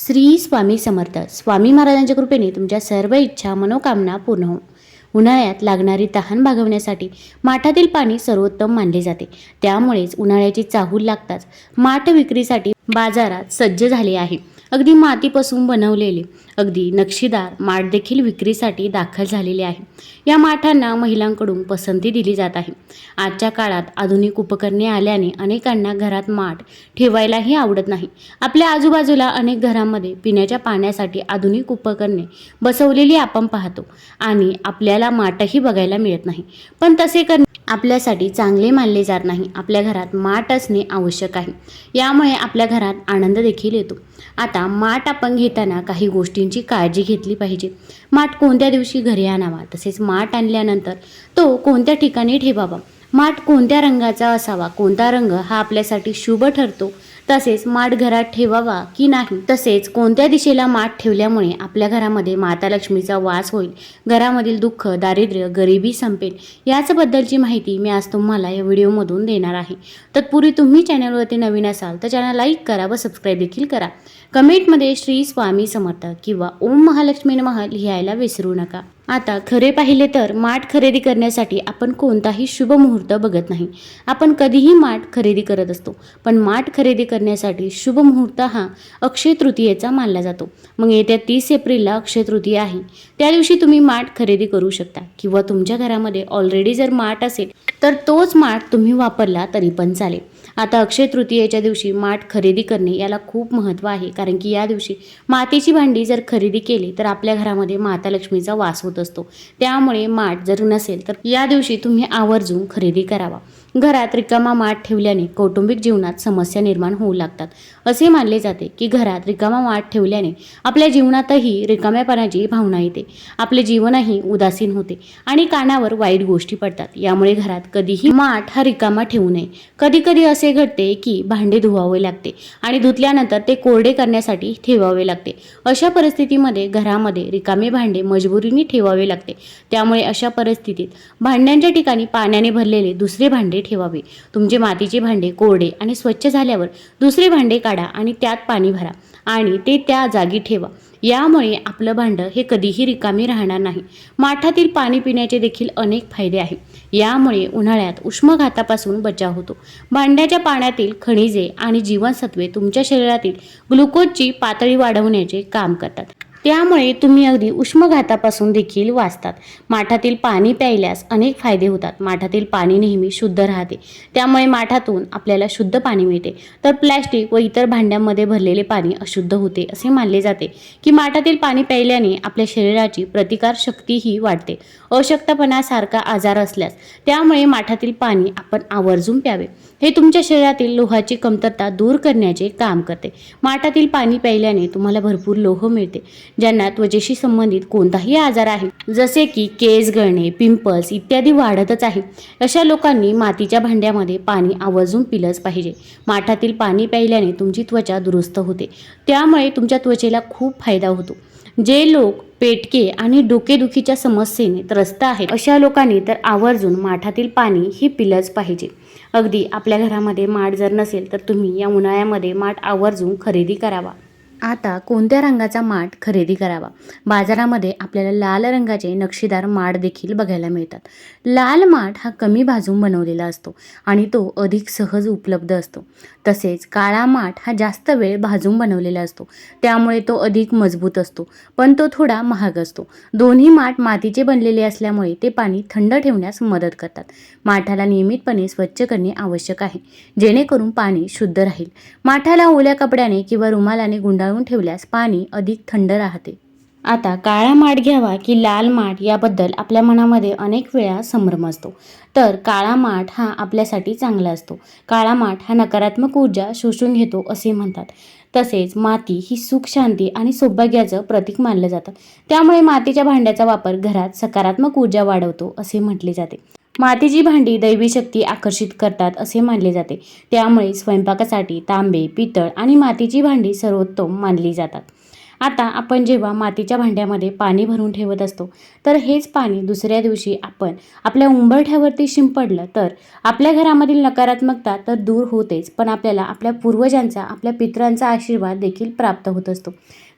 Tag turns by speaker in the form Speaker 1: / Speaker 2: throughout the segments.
Speaker 1: श्री स्वामी समर्थ. स्वामी महाराजांच्या कृपेने तुमच्या सर्व इच्छा मनोकामना पूर्ण हो. उन्हाळ्यात लागणारी तहान भागवण्यासाठी माठातील पाणी सर्वोत्तम मानले जाते. त्यामुळेच उन्हाळ्याची चाहूल लागताच माठ विक्रीसाठी बाजारात सज्ज झाले आहे. अगदी मातीपासून बनवलेले अगदी नक्षीदार माठ देखील विक्रीसाठी दाखल झालेले आहे. या माठांना महिलांकडून पसंती दिली जात आहे. आजच्या काळात आधुनिक उपकरणे आल्याने अनेकांना घरात माठ ठेवायलाही आवडत नाही. आपल्या आजूबाजूला अनेक घरांमध्ये पिण्याच्या पाण्यासाठी आधुनिक उपकरणे बसवलेली आपण पाहतो आणि आपल्याला माठही बघायला मिळत नाही. पण तसे करणे आपल्यासाठी चांगले मानले जात नाही. आपल्या घरात माठ असणे आवश्यक आहे. यामुळे आपल्या घरात आनंद देखील येतो. आता आता माठ आपण घेताना काही गोष्टींची काळजी घेतली पाहिजे. माठ कोणत्या दिवशी घरी आणावा? तसेच माठ आणल्यानंतर तो कोणत्या ठिकाणी ठेवावा? माठ कोणत्या रंगाचा असावा कोणता रंग हा आपल्यासाठी शुभ ठरतो. तसेच माठ घरात ठेवावा की नाही तसेच कोणत्या दिशेला माठ ठेवल्यामुळे आपल्या घरामध्ये माता लक्ष्मीचा वास होईल घरामधील दुःख दारिद्र्य गरिबी संपेल याचबद्दलची माहिती मी आज तुम्हाला या व्हिडिओमधून देणार आहे. तत्पूर्वी तुम्ही चॅनलवरती नवीन असाल तर चॅनल लाईक करा व सबस्क्राईब देखील करा. कमेंटमध्ये श्री स्वामी समर्थ किंवा ओम महालक्ष्मी नमः लिहायला विसरू नका. आता खरे पाहिले तर माठ खरेदी करण्यासाठी आपण कोणताही शुभ मुहूर्त बघत नाही. आपण कधीही माठ खरेदी करत असतो पण माठ खरेदी करण्यासाठी शुभ मुहूर्त हा अक्षय तृतीयेचा मानला जातो. मग येत्या तीस एप्रिलला अक्षय तृतीया आहे. त्या दिवशी तुम्ही माठ खरेदी करू शकता किंवा तुमच्या घरामध्ये ऑलरेडी जर माठ असेल तर तोच माठ तुम्ही वापरला तरी पण चालेल. आता अक्षय तृतीयेच्या दिवशी माठ खरेदी करणे याला खूप महत्त्व आहे. कारण की या दिवशी मातीची भांडी जर खरेदी केली तर आपल्या घरामध्ये माता लक्ष्मीचा वास होत असतो. त्यामुळे माठ जर नसेल तर या दिवशी तुम्ही आवर्जून खरेदी करावा. घरात रिकामा माठ ठेवल्याने कौटुंबिक जीवनात समस्या निर्माण होऊ लागतात. असे मानले जाते की घरात रिकामा माठ ठेवल्याने आपल्या जीवनातही रिकाम्यापणाची भावना येते. आपले जीवनही उदासीन होते आणि कानावर वाईट गोष्टी पडतात. यामुळे घरात कधीही माठ हा रिकामा ठेवू नये. कधी कधी असे घडते की भांडे धुवावे लागते आणि धुतल्यानंतर ते कोरडे करण्यासाठी ठेवावे लागते. अशा परिस्थितीमध्ये घरामध्ये रिकामे भांडे मजबुरीने ठेवावे लागते. त्यामुळे अशा परिस्थितीत भांड्यांच्या ठिकाणी पाण्याने भरलेले दुसरे भांडे ठेवावे. तुमचे मातीचे भांडे कोरडे आणि स्वच्छ झाल्यावर दुसरे भांडे काढा आणि त्यात पाणी भरा आणि ते त्या जागी ठेवा. यामुळे आपलं भांडं हे कधीही रिकामी राहणार नाही. माठातील पाणी पिण्याचे देखील अनेक फायदे आहेत. यामुळे उन्हाळ्यात उष्मघातापासून बचाव होतो. भांड्याच्या पाण्यातील खनिजे आणि जीवनसत्वे तुमच्या शरीरातील ग्लुकोजची पातळी वाढवण्याचे काम करतात. त्यामुळे तुम्ही अगदी उष्मघातापासून देखील वाचतात. माठातील पाणी प्यायल्यास अनेक फायदे होतात. माठातील पाणी नेहमी शुद्ध राहते. त्यामुळे माठातून आपल्याला शुद्ध पाणी मिळते. तर प्लॅस्टिक व इतर भांड्यांमध्ये भरलेले पाणी अशुद्ध होते असे मानले जाते की माठातील पाणी प्यायल्याने आपल्या शरीराची प्रतिकार शक्तीही वाढते. अशक्तपणासारखा आजार असल्यास त्यामुळे माठातील पाणी आपण आवर्जून प्यावे. हे तुमच्या शरीरातील लोहाची कमतरता दूर करण्याचे काम करते. माठातील पाणी प्यायल्याने तुम्हाला भरपूर लोह मिळते. ज्यांना त्वचेशी संबंधित कोणताही आजार आहे जसे की केस गळणे पिंपल्स इत्यादी वाढतच आहे. अशा लोकांनी मातीच्या भांड्यामध्ये पाणी आवर्जून पिलंच पाहिजे. माठातील पाणी प्यायल्याने तुमची त्वचा दुरुस्त होते. त्यामुळे तुमच्या त्वचेला खूप फायदा होतो. जे लोक पेटके आणि डोकेदुखीच्या समस्येने त्रस्त आहेत अशा लोकांनी तर आवर्जून माठातील पाणी हे पिलंच पाहिजे. अगदी आपल्या घरामध्ये माठ जर नसेल तर तुम्ही या उन्हाळ्यामध्ये माठ आवर्जून खरेदी करावा. आता कोणत्या रंगाचा माठ खरेदी करावा? बाजारामध्ये आपल्याला लाल रंगाचे नक्षीदार माठ देखील बघायला मिळतात. लाल माठ हा कमी भाजून बनवलेला असतो आणि तो अधिक सहज उपलब्ध असतो. तसेच काळा माठ हा जास्त वेळ भाजून बनवलेला असतो. त्यामुळे तो अधिक मजबूत असतो पण तो थोडा महाग असतो. दोन्ही माठ मातीचे बनलेले असल्यामुळे ते पाणी थंड ठेवण्यास मदत करतात. माठाला नियमितपणे स्वच्छ करणे आवश्यक आहे जेणेकरून पाणी शुद्ध राहील. माठाला ओल्या कपड्याने किंवा रुमालाने गुंडा गुंडाळून ठेवल्यास पाणी अधिक थंड राहते. आता काळा माठ घ्यावा की लाल माठ याबद्दल आपल्या मनामध्ये अनेक वेळा संभ्रम असतो. तर काळा माठ हा आपल्यासाठी चांगला असतो. काळा माठ हा नकारात्मक ऊर्जा शोषून घेतो असे म्हणतात. तसेच माती ही सुख शांती आणि सौभाग्याचं प्रतीक मानलं जातं. त्यामुळे मातीच्या भांड्याचा वापर घरात सकारात्मक ऊर्जा वाढवतो असे म्हटले जाते. मातीची भांडी दैवी शक्ती आकर्षित करतात असे मानले जाते. त्यामुळे स्वयंपाकासाठी तांबे पितळ आणि मातीची भांडी सर्वोत्तम मानली जातात. आता आपण जेव्हा मातीच्या भांड्यामध्ये पाणी भरून ठेवत असतो तर हेच पाणी दुसऱ्या दिवशी आपण आपल्या उंबरठ्यावरती शिंपडलं तर आपल्या घरामधील नकारात्मकता तर दूर होतेच पण आपल्याला आपल्या पूर्वजांचा आपल्या पितरांचा आशीर्वाद देखील प्राप्त होत असतो.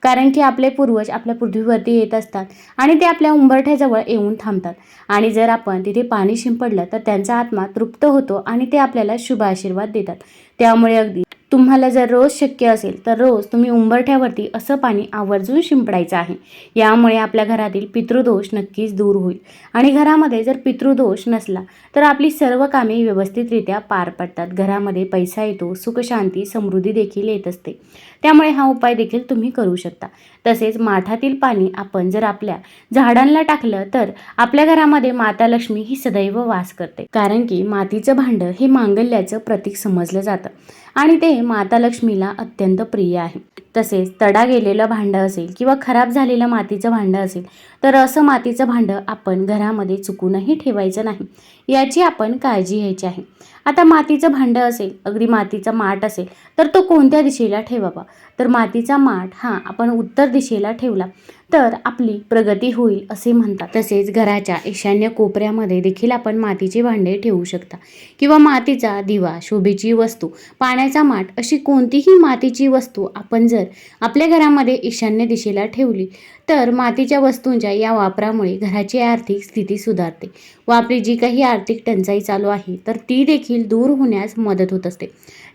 Speaker 1: कारण की आपले पूर्वज आपल्या पृथ्वीवरती येत असतात आणि ते आपल्या उंबरठ्याजवळ येऊन थांबतात. आणि जर आपण तिथे पाणी शिंपडलं तर त्यांचा आत्मा तृप्त होतो आणि ते आपल्याला शुभ आशीर्वाद देतात. त्यामुळे अगदी तुम्हाला जर रोज शक्य असेल तर रोज तुम्ही उंबरठ्यावरती असं पाणी आवर्जून शिंपडायचं आहे. यामुळे आपल्या घरातील पितृदोष नक्कीच दूर होईल. आणि घरामध्ये जर पितृदोष नसला तर आपली सर्व कामे व्यवस्थितरित्या पार पडतात. घरामध्ये पैसा येतो सुखशांती समृद्धी देखील येत असते. त्यामुळे हा उपाय देखील तुम्ही करू शकता. तसेच माठातील पाणी आपण जर आपल्या झाडांना टाकलं तर आपल्या घरामध्ये माता लक्ष्मी ही सदैव वास करते. कारण की मातीचं भांडं हे मांगल्याचं प्रतीक समजलं जातं. आणि ते माता लक्ष्मीला अत्यंत प्रिय आहे. तसेच तडा गेलेलं भांडं असेल किंवा खराब झालेलं मातीचं भांडं असेल तर असं मातीचं भांडं आपण घरामध्ये चुकूनही ठेवायचं नाही. याची आपण काळजी घ्यायची आहे. आता मातीचं भांडं असेल अगदी मातीचा माठ असेल तर तो कोणत्या दिशेला ठेवावा? तर मातीचा माठ हा आपण उत्तर दिशेला ठेवला तर आपली प्रगती होईल असे म्हणतात. तसेच घराच्या ईशान्य कोपऱ्यामध्ये देखील आपण मातीचे भांडे ठेवू शकता. किंवा मातीचा दिवा शोभेची वस्तू पाण्याचा माठ अशी कोणतीही मातीची वस्तू आपण जर आपल्या घरामध्ये ईशान्य दिशेला ठेवली तर मातीच्या वस्तूंच्या या वापरामुळे घराची आर्थिक स्थिती सुधारते व आपली जी काही आर्थिक टंचाई चालू आहे तर ती देखील दूर होण्यास मदत होत असते.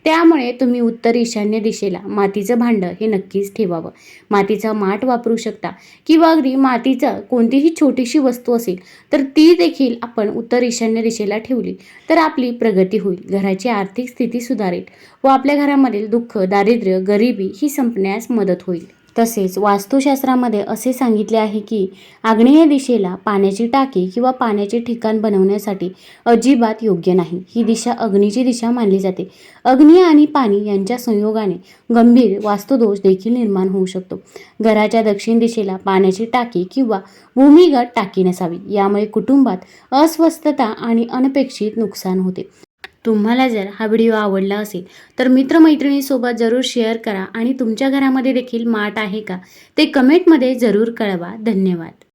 Speaker 1: त्यामुळे तुम्ही उत्तर ईशान्य दिशेला मातीचं भांडं हे नक्कीच ठेवावं. मातीचा माठ वापरू शकता किंवा अगदी मातीचं कोणतीही छोटीशी वस्तू असेल तर ती देखील आपण उत्तर ईशान्य दिशेला ठेवली तर आपली प्रगती होईल घराची आर्थिक स्थिती सुधारेल व आपल्या घरामधील दुःख दारिद्र्य गरिबी ही संपण्यास मदत होईल. तसेच वास्तुशास्त्रामध्ये असे सांगितले आहे की आग्नेय दिशेला पाण्याची टाकी किंवा पाण्याचे ठिकाण बनवण्यासाठी अजिबात योग्य नाही. ही दिशा अग्नीची दिशा मानली जाते. अग्नी आणि पाणी यांच्या संयोगाने गंभीर वास्तुदोष देखील निर्माण होऊ शकतो. घराच्या दक्षिण दिशेला पाण्याची टाकी किंवा भूमिगत टाकी नसावी. यामुळे कुटुंबात अस्वस्थता आणि अनपेक्षित नुकसान होते. तुम्हाला जर हा व्हिडिओ आवडला असेल तर मित्रमैत्रिणीसोबत जरूर शेअर करा आणि तुमच्या घरामध्ये देखील माठ आहे का ते कमेंटमध्ये जरूर कळवा. धन्यवाद.